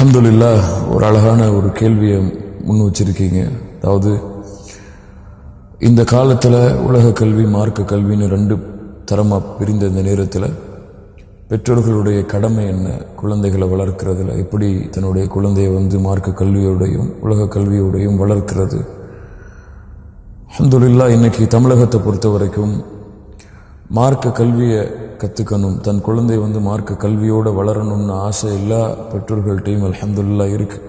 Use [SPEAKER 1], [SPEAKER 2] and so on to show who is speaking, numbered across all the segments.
[SPEAKER 1] அலமதுல்லா ஒரு அழகான ஒரு கேள்வியை முன் வச்சிருக்கீங்க. அதாவது இந்த காலத்தில் உலக கல்வி மார்க்க கல்வின்னு ரெண்டு தரமாக பிரிந்த இந்த நேரத்தில் பெற்றோர்களுடைய கடமை என்ன? குழந்தைகளை வளர்க்கிறதுல எப்படி தன்னுடைய குழந்தையை வந்து மார்க்க கல்வியோடையும் உலக கல்வியோடையும் வளர்க்கிறது? அல்ஹம்துலில்லா இன்னைக்கு தமிழகத்தை பொறுத்த வரைக்கும் மார்க்க கல்வியை கற்றுக்கணும் தன் குழந்தை வந்து மார்க்க கல்வியோடு வளரணும்னு ஆசை எல்லா பெற்றோர்கள்ட்டையும் அலமதுல்லா இருக்குது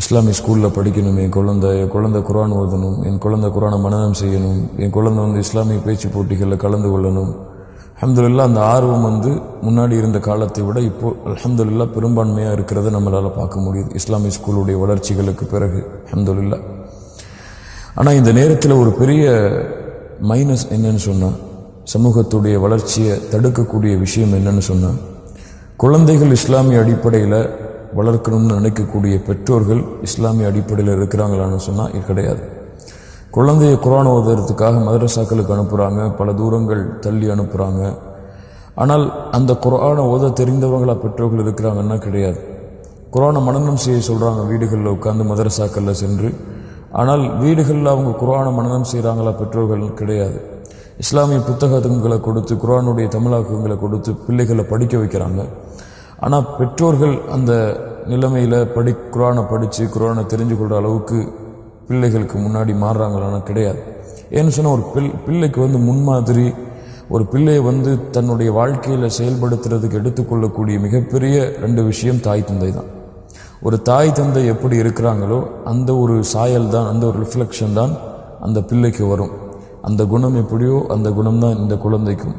[SPEAKER 1] இஸ்லாமிய ஸ்கூலில் படிக்கணும். என் குழந்தை என் குழந்தை குரான் ஓதணும். என் குழந்தை குரானை மனநம் செய்யணும். என் குழந்தை வந்து இஸ்லாமிய பேச்சு போட்டிகளில் கலந்து கொள்ளணும். அலமதுல்லா அந்த ஆர்வம் வந்து முன்னாடி இருந்த காலத்தை விட இப்போ அலமதுல்லா பெரும்பான்மையாக இருக்கிறத நம்மளால் பார்க்க முடியுது. இஸ்லாமிய ஸ்கூலுடைய வளர்ச்சிகளுக்கு பிறகு அலமதுல்லா ஆனால் இந்த நேரத்தில் ஒரு பெரிய மைனஸ் என்னன்னு சொன்னால் சமூகத்துடைய வளர்ச்சியை தடுக்கக்கூடிய விஷயம் என்னன்னு சொன்னால் குழந்தைகள் இஸ்லாமிய அடிப்படையில் வளர்க்கணும்னு நினைக்கக்கூடிய பெற்றோர்கள் இஸ்லாமிய அடிப்படையில் இருக்கிறாங்களான்னு சொன்னால் இது கிடையாது. குழந்தைய குரான் ஓதுறதுக்காக மதரசாக்களுக்கு அனுப்புகிறாங்க பல தூரங்கள் தள்ளி அனுப்புகிறாங்க ஆனால் அந்த குரானை ஓத தெரிந்தவங்களா பெற்றோர்கள் இருக்கிறாங்கன்னா கிடையாது. குரானை மனநம் செய்ய சொல்கிறாங்க வீடுகளில் உட்காந்து மதரசாக்களில் சென்று. ஆனால் வீடுகளில் அவங்க குரானை மனநம் செய்கிறாங்களா பெற்றோர்கள் கிடையாது. இஸ்லாமிய புத்தகங்களை கொடுத்து குரானுடைய தமிழாக்கங்களை கொடுத்து பிள்ளைகளை படிக்க வைக்கிறாங்க. ஆனால் பெற்றோர்கள் அந்த நிலைமையில் படி குரானை படித்து குரானை தெரிஞ்சு கொள்கிற அளவுக்கு பிள்ளைகளுக்கு முன்னாடி மாறுறாங்களான்னா கிடையாது. ஏன்னு சொன்னால் ஒரு பிள் பிள்ளைக்கு வந்து முன்மாதிரி ஒரு பிள்ளையை வந்து தன்னுடைய வாழ்க்கையில் செயல்படுத்துறதுக்கு எடுத்துக்கொள்ளக்கூடிய மிகப்பெரிய ரெண்டு விஷயம் தாய் தந்தை தான். ஒரு தாய் தந்தை எப்படி இருக்கிறாங்களோ அந்த ஒரு சாயல் தான் அந்த ஒரு ரிஃப்ளெக்ஷன் தான் அந்த பிள்ளைக்கு வரும். அந்த குணம் எப்படியோ அந்த குணம் தான் இந்த குழந்தைக்கும்.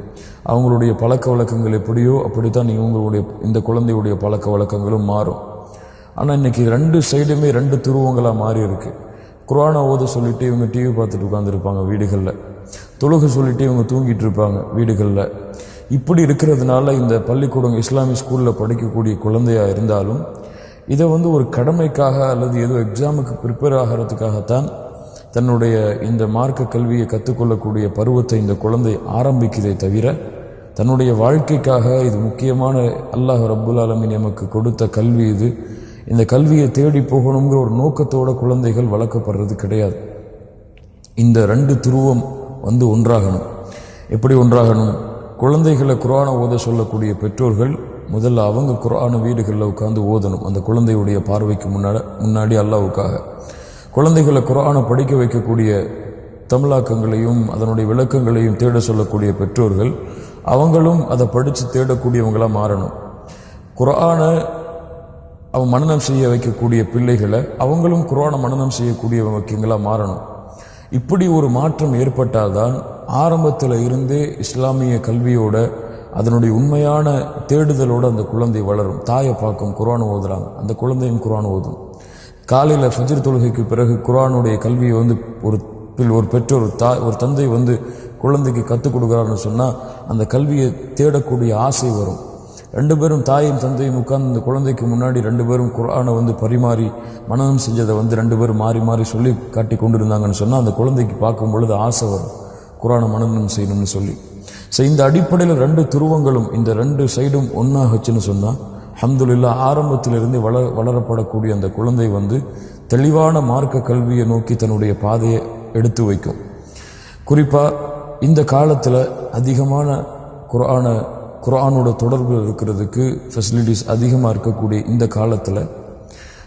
[SPEAKER 1] அவங்களுடைய பழக்க வழக்கங்கள் எப்படியோ அப்படித்தான் இவங்களுடைய இந்த குழந்தையுடைய பழக்க வழக்கங்களும் மாறும். ஆனால் இன்னைக்கு ரெண்டு சைடுமே ரெண்டு துருவங்களாக மாறி இருக்கு குரானை ஓத சொல்லிட்டு இவங்க டிவி பார்த்துட்டு உட்காந்துருப்பாங்க வீடுகளில். தொழுக சொல்லிட்டு இவங்க தூங்கிட்டு இருப்பாங்க வீடுகளில். இப்படி இருக்கிறதுனால இந்த பள்ளிக்கூடம் இஸ்லாமிய ஸ்கூலில் படிக்கக்கூடிய குழந்தையாக இருந்தாலும் இதை வந்து ஒரு கடமைக்காக அல்லது ஏதோ எக்ஸாமுக்கு ப்ரிப்பேர் ஆகிறதுக்காகத்தான் தன்னுடைய இந்த மார்க்க கல்வியை கற்றுக்கொள்ளக்கூடிய பருவத்தை இந்த குழந்தை ஆரம்பிக்கிறதே தவிர தன்னுடைய வாழ்க்கைக்காக இது முக்கியமான அல்லாஹ் ரப்புல் ஆலமின் எமக்கு கொடுத்த கல்வி இது. இந்த கல்வியை தேடி போகணுங்கிற ஒரு நோக்கத்தோட குழந்தைகள் வளர்க்கப்படுறது கிடையாது. இந்த ரெண்டு துருவம் வந்து ஒன்றாகணும். எப்படி ஒன்றாகணும்? குழந்தைகளை குரானை ஓத சொல்லக்கூடிய பெற்றோர்கள் முதல்ல அவங்க குரான வீடுகளில் உட்காந்து ஓதணும். அந்த குழந்தையுடைய பார்வைக்கு முன்னாடி முன்னாடி அல்லாவுக்காக குழந்தைகளை குரானை படிக்க வைக்கக்கூடிய தமிழாக்கங்களையும் அதனுடைய விளக்கங்களையும் தேட சொல்லக்கூடிய பெற்றோர்கள் அவங்களும் அதை படித்து தேடக்கூடியவங்களாக மாறணும். குரானை அவன் மனநம் செய்ய வைக்கக்கூடிய பிள்ளைகளை அவங்களும் குரானை மனநம் செய்யக்கூடியவங்களாக மாறணும். இப்படி ஒரு மாற்றம் ஏற்பட்டால்தான் ஆரம்பத்தில் இருந்தே இஸ்லாமிய கல்வியோட அதனுடைய உண்மையான தேடுதலோடு அந்த குழந்தை வளரும். தாயை பார்க்கும் குரான் ஓதுறாங்க. அந்த குழந்தையும் குரான் ஓதும். காலையில் ஃபஜ்ர் தொழுகைக்கு பிறகு குரானுடைய கல்வியை வந்து ஒரு பில் ஒரு பெற்றோர் தா ஒரு தந்தை வந்து குழந்தைக்கு கற்றுக் கொடுக்குறாருன்னு சொன்னால் அந்த கல்வியை தேடக்கூடிய ஆசை வரும். ரெண்டு பேரும் தாயும் தந்தையும் உட்கார்ந்து அந்த குழந்தைக்கு முன்னாடி ரெண்டு பேரும் குரானை வந்து பரிமாறி மனநம் செஞ்சதை வந்து ரெண்டு பேரும் மாறி மாறி சொல்லி காட்டி கொண்டு இருந்தாங்கன்னு சொன்னால் அந்த குழந்தைக்கு பார்க்கும் பொழுது ஆசை வரும். குரானை மனநம் செய்யணும்னு சொல்லி. ஸோ இந்த அடிப்படையில் ரெண்டு துருவங்களும் இந்த ரெண்டு சைடும் ஒன்றாகச்சுன்னு சொன்னால் அஹமதுல்லா ஆரம்பத்திலிருந்து வள வளரப்படக்கூடிய அந்த குழந்தை வந்து தெளிவான மார்க்க கல்வியை நோக்கி தன்னுடைய பாதையை எடுத்து வைக்கும். குறிப்பாக இந்த காலத்தில் அதிகமான குரான குரானோட தொடர்பு இருக்கிறதுக்கு ஃபெசிலிட்டிஸ் அதிகமாக இருக்கக்கூடிய இந்த காலத்தில்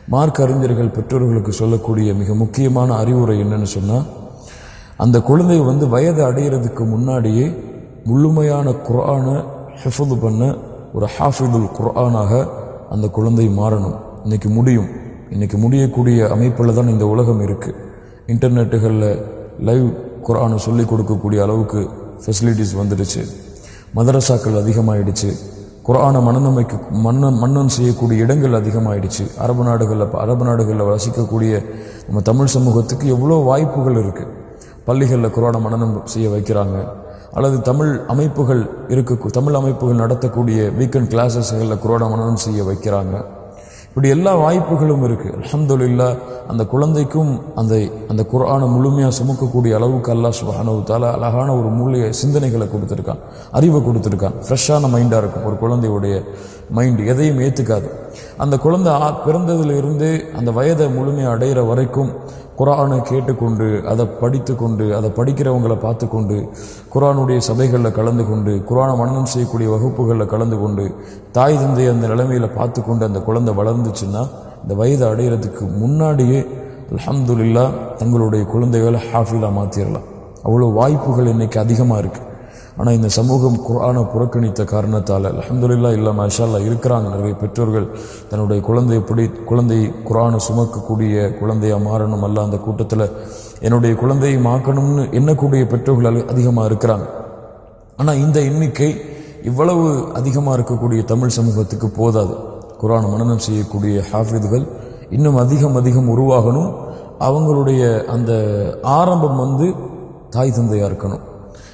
[SPEAKER 1] மார்க் அறிஞர்கள் பெற்றோர்களுக்கு சொல்லக்கூடிய மிக முக்கியமான அறிவுரை என்னன்னு சொன்னால் அந்த குழந்தை வந்து வயது அடையிறதுக்கு முன்னாடியே முழுமையான குரானை ஹெஃபது பண்ண ஒரு ஹாஃபிதுல் குர்ஆனாக அந்த குழந்தை மாறணும். இன்னைக்கு முடியும். இன்னைக்கு முடியக்கூடிய அமைப்பில் தான் இந்த உலகம் இருக்குது இன்டர்நெட்டுகளில் லைவ் குரானை சொல்லிக் கொடுக்கக்கூடிய அளவுக்கு ஃபெசிலிட்டிஸ் வந்துடுச்சு. மதரசாக்கள் அதிகமாகிடுச்சு குரானை மனநமைக்கு மன்ன மன்னன் செய்யக்கூடிய இடங்கள் அதிகமாகிடுச்சு அரபு நாடுகளில் அரபு நாடுகளில் வசிக்கக்கூடிய நம்ம தமிழ் சமூகத்துக்கு எவ்வளோ வாய்ப்புகள் இருக்குது பள்ளிகளில் குரானை மனநம் செய்ய வைக்கிறாங்க. அல்லது தமிழ் அமைப்புகள் இருக்க தமிழ் அமைப்புகள் நடத்தக்கூடிய வீக்கெண்ட் கிளாஸஸ்களில் குரோனா மனநம் செய்ய வைக்கிறாங்க. இப்படி எல்லா வாய்ப்புகளும் இருக்குது அலமதுல்லா அந்த குழந்தைக்கும் அந்த அந்த குரானை முழுமையாக சுமக்கக்கூடிய அளவுக்கு அல்லாஹ் சுபஹானஹு அழகான ஒரு மூலிகை சிந்தனைகளை கொடுத்துருக்கான் அறிவை கொடுத்துருக்கான். ஃப்ரெஷ்ஷான மைண்டாக இருக்கும் ஒரு குழந்தையுடைய மைண்ட் எதையும் ஏற்றுக்காது அந்த குழந்தை ஆ- பிறந்ததிலிருந்து அந்த வயதை முழுமையாக அடையிற வரைக்கும் குரானை கேட்டுக்கொண்டு அதை படித்து கொண்டு அதை படிக்கிறவங்களை பார்த்து கொண்டு குரானுடைய சபைகளில் கலந்து கொண்டு குரானை மனநம் செய்யக்கூடிய வகுப்புகளில் கலந்து கொண்டு தாய் தந்தை அந்த நிலைமையில் பார்த்து கொண்டு அந்த குழந்தை வளர்ந்துச்சுன்னா இந்த வயதை அடையிறதுக்கு முன்னாடியே அலமதுல்லா தங்களுடைய குழந்தைகளை ஹாஃபிலாக மாற்றிடலாம் அவ்வளோ வாய்ப்புகள் இன்றைக்கி அதிகமாக இருக்குது ஆனால் இந்த சமூகம் குரானை புறக்கணித்த காரணத்தால் அலமதுல்லா இல்லை மஷாலா இருக்கிறாங்க நிறைய பெற்றோர்கள். தன்னுடைய குழந்தை எப்படி குழந்தை குரானை சுமக்கக்கூடிய குழந்தையாக மாறணும் அல்ல அந்த கூட்டத்தில் என்னுடைய குழந்தையை மாக்கணும்னு எண்ணக்கூடிய பெற்றோர்கள் அதிகமாக இருக்கிறாங்க. ஆனால் இந்த எண்ணிக்கை இவ்வளவு அதிகமாக இருக்கக்கூடிய தமிழ் சமூகத்துக்கு போதாது. குரான் மனநம் செய்யக்கூடிய ஹாஃபிதுகள் இன்னும் அதிகம் அதிகம் உருவாகணும். அவங்களுடைய அந்த ஆரம்பம் வந்து தாய் தந்தையாக இருக்கணும்.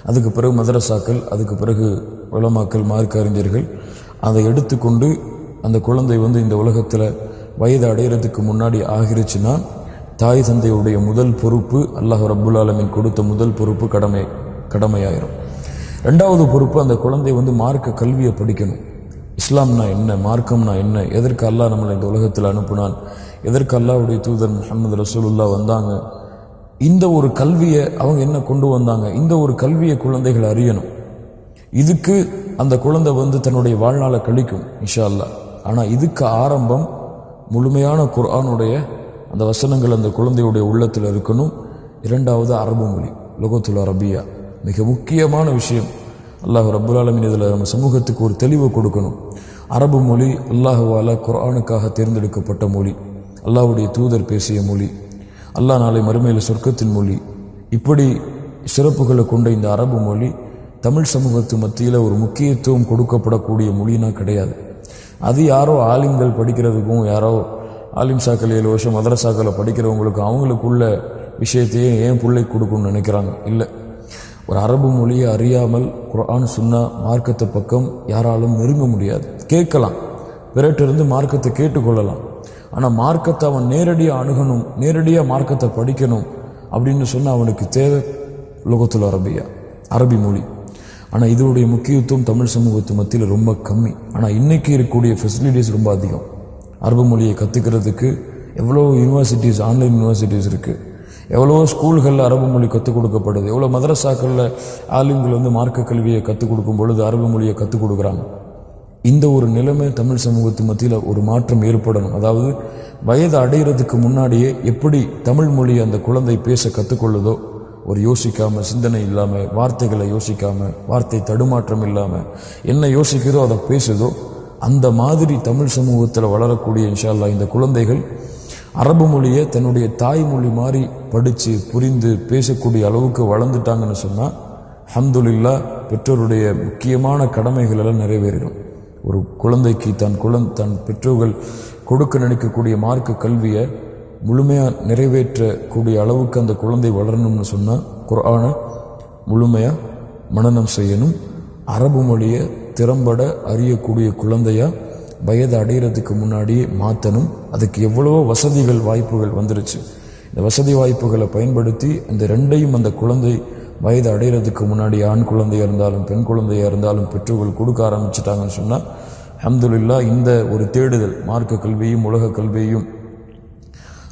[SPEAKER 1] அதுக்கு பிறகு மதரசாக்கள் அதுக்கு பிறகு உலமாக்கள் மார்க்க அறிஞர்கள் அதை எடுத்துக்கொண்டு அந்த குழந்தை வந்து இந்த உலகத்தில் வயது அடையிறதுக்கு முன்னாடி ஆகிருச்சுன்னா தாய் தந்தையுடைய முதல் பொறுப்பு அல்லாஹ் ரப்புல் ஆலமின் கொடுத்த முதல் பொறுப்பு கடமை கடமையாயிரும். ரெண்டாவது பொறுப்பு அந்த குழந்தை வந்து மார்க்க கல்வியை படிக்கணும். இஸ்லாம்னா என்ன மார்க்கம்னா என்ன எதற்கு அல்லாஹ் நம்மளை இந்த உலகத்தில் அனுப்புனான் எதற்கு அல்லாவுடைய தூதர் முகமது ரசூலுல்லா வந்தாங்க இந்த ஒரு கல்வியை அவங்க என்ன கொண்டு வந்தாங்க? இந்த ஒரு கல்வியை குழந்தைகள் அறியணும். இதுக்கு அந்த குழந்தை வந்து தன்னுடைய வாழ்நாளை கழிக்கும் இன்ஷா அல்லாஹ் ஆனால் இதுக்கு ஆரம்பம் முழுமையான குர்ஆனுடைய அந்த வசனங்கள் அந்த குழந்தையுடைய உள்ளத்தில் இருக்கணும். இரண்டாவது அரபு மொழி லொகத்துல் அரபியா. மிக முக்கியமான விஷயம். அல்லாஹ் ரபுல்லாலமின் இதில் நம்ம சமூகத்துக்கு ஒரு தெளிவு கொடுக்கணும். அரபு மொழி அல்லாஹுவால குர்ஆனுக்காக தேர்ந்தெடுக்கப்பட்ட மொழி. அல்லாஹ்வுடைய தூதர் பேசிய மொழி. அல்லாஹ் நாளை மறுமையில் சொர்க்கத்தின் மொழி. இப்படி சிறப்புகளை கொண்ட இந்த அரபு மொழி தமிழ் சமூகத்து மத்தியில் ஒரு முக்கியத்துவம் கொடுக்கப்படக்கூடிய மொழினா கிடையாது. அது யாரோ ஆலிம்கள் படிக்கிறதுக்கும் யாரோ ஆலிம் சாக்கள் ஏழு வருஷம் மதரசாக்களை படிக்கிறவங்களுக்கும் அவங்களுக்குள்ள விஷயத்தையே ஏன் பிள்ளை கொடுக்கணும்னு நினைக்கிறாங்க? இல்லை. ஒரு அரபு மொழியை அறியாமல் குரான் சுன்னா மார்க்கத்தை பக்கம் யாராலும் நெருங்க முடியாது. கேட்கலாம். பிறட்டிருந்து மார்க்கத்தை கேட்டுக்கொள்ளலாம். ஆனால் மார்க்கத்தை அவன் நேரடியாக அணுகணும் நேரடியாக மார்க்கத்தை படிக்கணும் அப்படின்னு சொன்னால் அவனுக்கு தேவை லோகத்துல் அரபியா அரபி மொழி. ஆனால் இதனுடைய முக்கியத்துவம் தமிழ் சமூகத்து மத்தியில் ரொம்ப கம்மி. ஆனால் இன்றைக்கி இருக்கக்கூடிய ஃபெசிலிட்டிஸ் ரொம்ப அதிகம். அரபு மொழியை கற்றுக்கிறதுக்கு எவ்வளோ யூனிவர்சிட்டிஸ் ஆன்லைன் யூனிவர்சிட்டிஸ் இருக்குது எவ்வளோ ஸ்கூல்களில் அரபு மொழி கற்றுக் கொடுக்கப்படுது. எவ்வளோ மதரசாக்களில் ஆலிம்கள் வந்து மார்க்க கல்வியை கற்றுக் கொடுக்கும் பொழுது அரபு மொழியை கற்றுக் கொடுக்குறாங்க. இந்த ஒரு நிலைமை தமிழ் சமூகத்து மத்தியில் ஒரு மாற்றம் ஏற்படணும். அதாவது வயது அடைகிறதுக்கு முன்னாடியே எப்படி தமிழ் மொழி அந்த குழந்தை பேச கற்றுக்கொள்ளுதோ ஒரு யோசிக்காமல் சிந்தனை இல்லாமல் வார்த்தைகளை யோசிக்காமல் வார்த்தை தடுமாற்றம் இல்லாமல் என்ன யோசிக்குதோ அதை பேசுதோ அந்த மாதிரி தமிழ் சமூகத்தில் வளரக்கூடிய இன்ஷால்லா இந்த குழந்தைகள் அரபு மொழியை தன்னுடைய தாய்மொழி மாதிரி படித்து புரிந்து பேசக்கூடிய அளவுக்கு வளர்ந்துட்டாங்கன்னு சொன்னால் அல்ஹம்துலில்லா பெற்றோருடைய முக்கியமான கடமைகள் எல்லாம் நிறைவேறிடும். ஒரு குழந்தைக்கு தன் குழந்தை தன் பெற்றோர்கள் கொடுக்க நினைக்கக்கூடிய மார்க்க கல்வியை முழுமையாக நிறைவேற்றக்கூடிய அளவுக்கு அந்த குழந்தை வளரணும்னு சொன்னால் குரானை முழுமையாக மனநம் செய்யணும். அரபு மொழியை திறம்பட அறியக்கூடிய குழந்தையாக வயது அடையிறதுக்கு முன்னாடியே மாற்றணும் அதுக்கு எவ்வளவோ வசதிகள் வாய்ப்புகள் வந்துருச்சு. இந்த வசதி வாய்ப்புகளை பயன்படுத்தி இந்த ரெண்டையும் அந்த குழந்தை வயது அடையிறதுக்கு முன்னாடி ஆண் குழந்தையாக இருந்தாலும் பெண் குழந்தையாக இருந்தாலும் பெற்றோர்கள் கொடுக்க ஆரம்பிச்சிட்டாங்கன்னு சொன்னால் அஹமதுல்லா இந்த ஒரு தேடுதல் மார்க்க கல்வியும் உலக கல்வியையும்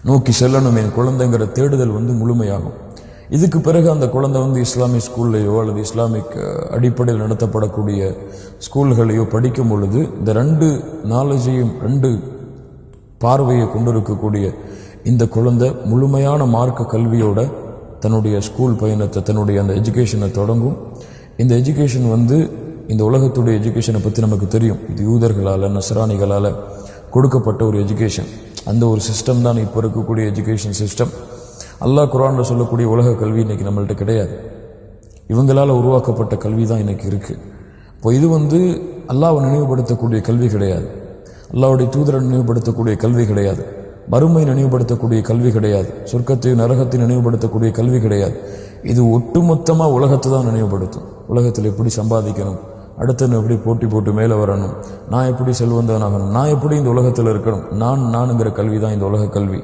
[SPEAKER 1] நோக்கி செல்லணும் என் குழந்தைங்கிற தேடுதல் வந்து முழுமையாகும். இதுக்கு பிறகு அந்த குழந்தை வந்து இஸ்லாமிக் ஸ்கூல்லையோ அல்லது இஸ்லாமிக் அடிப்படையில் நடத்தப்படக்கூடிய ஸ்கூல்களையோ படிக்கும் பொழுது இந்த ரெண்டு நாலேஜையும் ரெண்டு பார்வையை கொண்டிருக்கக்கூடிய இந்த குழந்தை முழுமையான மார்க்க கல்வியோட தன்னுடைய ஸ்கூல் பயணத்தை தன்னுடைய அந்த எஜுகேஷனை தொடங்கும். இந்த எஜுகேஷன் வந்து இந்த உலகத்துடைய எஜுகேஷனை பற்றி நமக்கு தெரியும். இது யூதர்களால் நசராணிகளால் கொடுக்கப்பட்ட ஒரு எஜுகேஷன் அந்த ஒரு சிஸ்டம் தான் இப்போ இருக்கக்கூடிய எஜுகேஷன் சிஸ்டம் அல்லாஹ் குரானில் சொல்லக்கூடிய உலக கல்வி இன்னைக்கு நம்மள்கிட்ட கிடையாது. இவங்களால் உருவாக்கப்பட்ட கல்வி தான் இன்றைக்கி இருக்குது இப்போ இது வந்து அல்லாவை நினைவுபடுத்தக்கூடிய கல்வி கிடையாது. அல்லாஹ்வுடைய தூதரை நினைவுபடுத்தக்கூடிய கல்வி கிடையாது. மறுமை நினைவுபடுத்தக்கூடிய கல்வி கிடையாது. சொர்க்கத்தையும் நரகத்தை நினைவுபடுத்தக்கூடிய கல்வி கிடையாது. இது ஒட்டுமொத்தமாக உலகத்தை தான் நினைவுபடுத்தும். உலகத்தில் எப்படி சம்பாதிக்கணும்? அடுத்து எப்படி போட்டி போட்டு மேலே வரணும்? நான் எப்படி செல்வந்தவனாகணும் நான் எப்படி இந்த உலகத்தில் இருக்கணும்? நான் நானுங்கிற கல்வி தான் இந்த உலக கல்வி.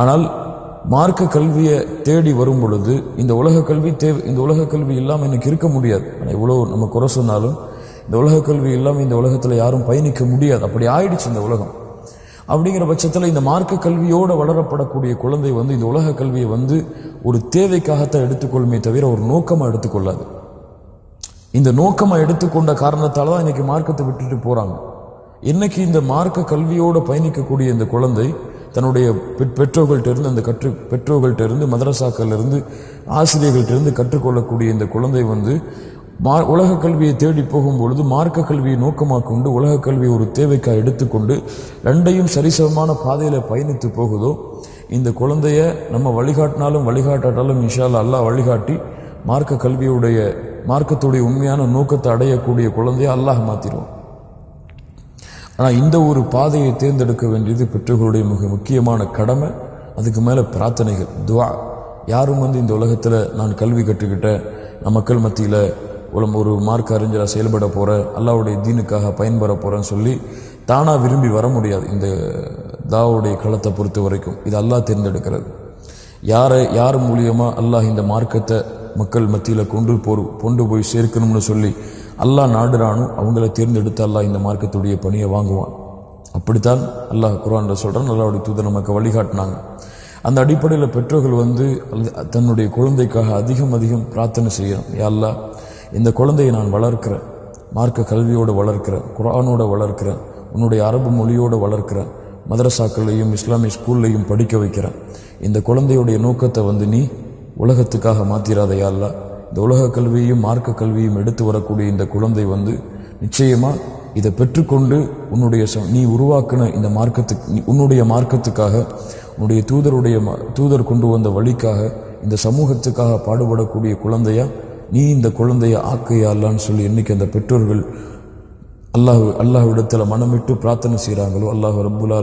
[SPEAKER 1] ஆனால் மார்க்க கல்வியை தேடி வரும் பொழுது இந்த உலக கல்வி தேவை இந்த உலக கல்வி இல்லாமல் எனக்கு இருக்க முடியாது. ஆனால் இவ்வளோ நம்ம குறை சொன்னாலும் இந்த உலக கல்வி இல்லாமல் இந்த உலகத்தில் யாரும் பயணிக்க முடியாது. அப்படி ஆயிடுச்சு இந்த உலகம். அப்படிங்கிற பட்சத்தில் இந்த மார்க்க கல்வியோடு வளரப்படக்கூடிய குழந்தை வந்து இந்த உலக கல்வியை வந்து ஒரு தேவைக்காகத்தான் எடுத்துக்கொள்ளுமே தவிர ஒரு நோக்கமாக எடுத்துக்கொள்ளாது. இந்த நோக்கமாக எடுத்துக்கொண்ட காரணத்தால் தான் இன்றைக்கி மார்க்கத்தை விட்டுட்டு போகிறாங்க என்னைக்கு இந்த மார்க்க கல்வியோடு பயணிக்கக்கூடிய இந்த குழந்தை தன்னுடைய பெற்- பெற்றோர்கள்ட்ட இருந்து அந்த கற்று பெற்றோர்கள்ட்ட இருந்து மதரசாக்கள்லேருந்து ஆசிரியர்கள்ட்ட இருந்து கற்றுக்கொள்ளக்கூடிய இந்த குழந்தை வந்து மா உலக கல்வியை தேடி போகும்பொழுது மார்க்க கல்வியை நோக்கமாக கொண்டு உலக கல்வியை ஒரு தேவைக்காக எடுத்துக்கொண்டு ரெண்டையும் சரிசமமான பாதையில் பயணித்து போகுதோ இந்த குழந்தைய நம்ம வழிகாட்டினாலும் வழிகாட்டாட்டாலும் இன்ஷால்லா அல்லாஹ் வழிகாட்டி மார்க்க கல்வியுடைய மார்க்கத்துடைய உண்மையான நோக்கத்தை அடையக்கூடிய குழந்தைய அல்லாஹ் மாற்றிடுவோம் ஆனால் இந்த ஒரு பாதையை தேர்ந்தெடுக்க வேண்டியது பெற்றோர்களுடைய மிக முக்கியமான கடமை. அதுக்கு மேலே பிரார்த்தனைகள் துவா. யாரும் வந்து இந்த உலகத்தில் நான் கல்வி கற்றுக்கிட்டேன் நான் மக்கள் மத்தியில் உலம் ஒரு மார்க் அறிஞராக செயல்பட போகிறேன் அல்லாவுடைய தீனுக்காக பயன்பெற போகிறேன்னு சொல்லி தானாக விரும்பி வர முடியாது இந்த தாவுடைய களத்தை பொறுத்த வரைக்கும். இது அல்லாஹ் தேர்ந்தெடுக்கிறது. யாரை யார் மூலியமாக அல்லாஹ் இந்த மார்க்கத்தை மக்கள் மத்தியில் கொண்டு போர் கொண்டு போய் சேர்க்கணும்னு சொல்லி அல்லாஹ் நாடுறானோ அவங்கள தேர்ந்தெடுத்து அல்லாஹ் இந்த மார்க்கத்துடைய பணியை வாங்குவான். அப்படித்தான் அல்லாஹ் குரான் சொல்கிறான் அல்லாவுடைய தூதர் நமக்கு வழிகாட்டினாங்க. அந்த அடிப்படையில் பெற்றோர்கள் வந்து தன்னுடைய குழந்தைக்காக அதிகம் அதிகம் பிரார்த்தனை செய்யணும். யா அல்லாஹ் இந்த குழந்தையை நான் வளர்க்கிறேன் மார்க்க கல்வியோடு வளர்க்கிறேன் குரானோடு வளர்க்கிறேன் உன்னுடைய அரபு மொழியோடு வளர்க்கிறேன் மதரசாக்கள்லையும் இஸ்லாமிய ஸ்கூல்லையும் படிக்க வைக்கிறேன் இந்த குழந்தையுடைய நோக்கத்தை வந்து நீ உலகத்துக்காக மாத்திராதையா அல்ல இந்த உலக கல்வியையும் மார்க்க கல்வியும் எடுத்து வரக்கூடிய இந்த குழந்தை வந்து நிச்சயமாக இதை பெற்றுக்கொண்டு உன்னுடைய ச- நீ உருவாக்கின இந்த மார்க்கத்துக்கு உன்னுடைய மார்க்கத்துக்காக உன்னுடைய தூதருடைய ம- தூதர் கொண்டு வந்த வழிக்காக இந்த சமூகத்துக்காக பாடுபடக்கூடிய குழந்தையாக நீ இந்த குழந்தையை ஆக்கையா அல்லான்னு சொல்லி இன்றைக்கி அந்த பெற்றோர்கள் அல்லாஹ் அல்லாஹ்விடத்தில் மனமிட்டு பிரார்த்தனை செய்கிறாங்களோ அல்லாஹ் ரப்புல்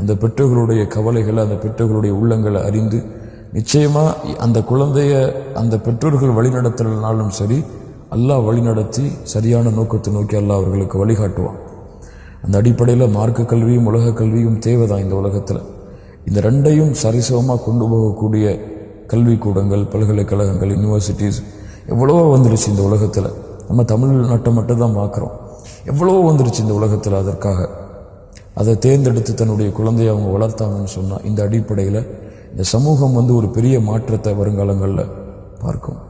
[SPEAKER 1] அந்த பெற்றோர்களுடைய கவலைகளை அந்த பெற்றோர்களுடைய உள்ளங்களை அறிந்து நிச்சயமாக அந்த குழந்தைய அந்த பெற்றோர்கள் வழிநடத்தலனாலும் சரி அல்லாஹ் வழிநடத்தி சரியான நோக்கத்தை நோக்கி அல்லாஹ் அவர்களுக்கு வழிகாட்டுவான். அந்த அடிப்படையில் மார்க்க கல்வியும் உலக கல்வியும் தேவைதான் இந்த உலகத்தில். இந்த ரெண்டையும் சரிசமமாக கொண்டு போகக்கூடிய கல்விக்கூடங்கள் பல்கலைக்கழகங்கள் யூனிவர்சிட்டிஸ் எவ்வளவோ வந்துருச்சு இந்த உலகத்தில். நம்ம தமிழ்நாட்டை மட்டும் தான் பார்க்குறோம். எவ்வளவோ வந்துருச்சு இந்த உலகத்தில் அதற்காக. அதை தேர்ந்தெடுத்து தன்னுடைய குழந்தையை அவங்க வளர்த்தாங்கன்னு சொன்னால் இந்த அடிப்படையில் இந்த சமூகம் வந்து ஒரு பெரிய மாற்றத்தை வருங்காலங்களில் பார்க்கும்.